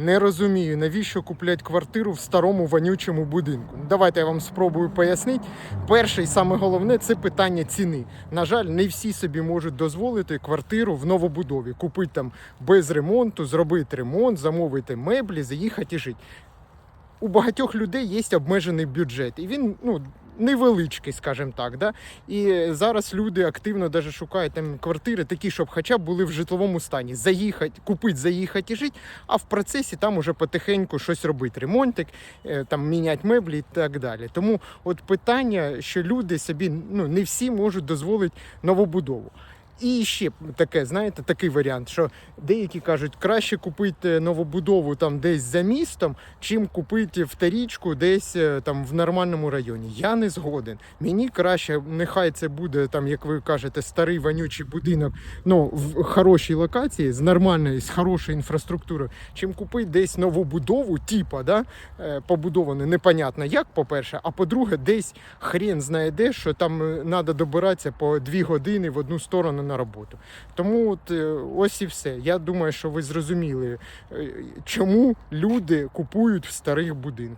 Не розумію, навіщо купляти квартиру в старому вонючому будинку. Давайте я вам спробую пояснити. Перше і саме головне це питання ціни. На жаль, не всі собі можуть дозволити квартиру в новобудові. Купити там без ремонту, зробити ремонт, замовити меблі, заїхати і жити. У багатьох людей є обмежений бюджет, і він ну, невеличкий, скажімо так. Да? І зараз люди активно даже шукають там квартири, такі, щоб хоча б були в житловому стані. Заїхати, купити, заїхати і жити, а в процесі там уже потихеньку щось робити. Ремонтик, е, там міняти меблі і так далі. Тому от питання, що люди собі ну не всі можуть дозволити новобудову. І ще таке, знаєте, такий варіант, що деякі кажуть, краще купити новобудову там десь за містом, чим купити вторічку десь е, там в нормальному районі. Я не згоден. Мені краще, нехай це буде там, як ви кажете, старий вонючий будинок, ну в хорошій локації з нормальною, з хорошою інфраструктурою, чим купити десь новобудову, типа, да, е, побудовану непонятно як, по-перше, а по-друге, десь хрен знає де, що там треба добиратися по дві години в одну сторону на роботу. Тому от е, ось і все. Я думаю, що ви зрозуміли, е, чому люди купують в старих будинках.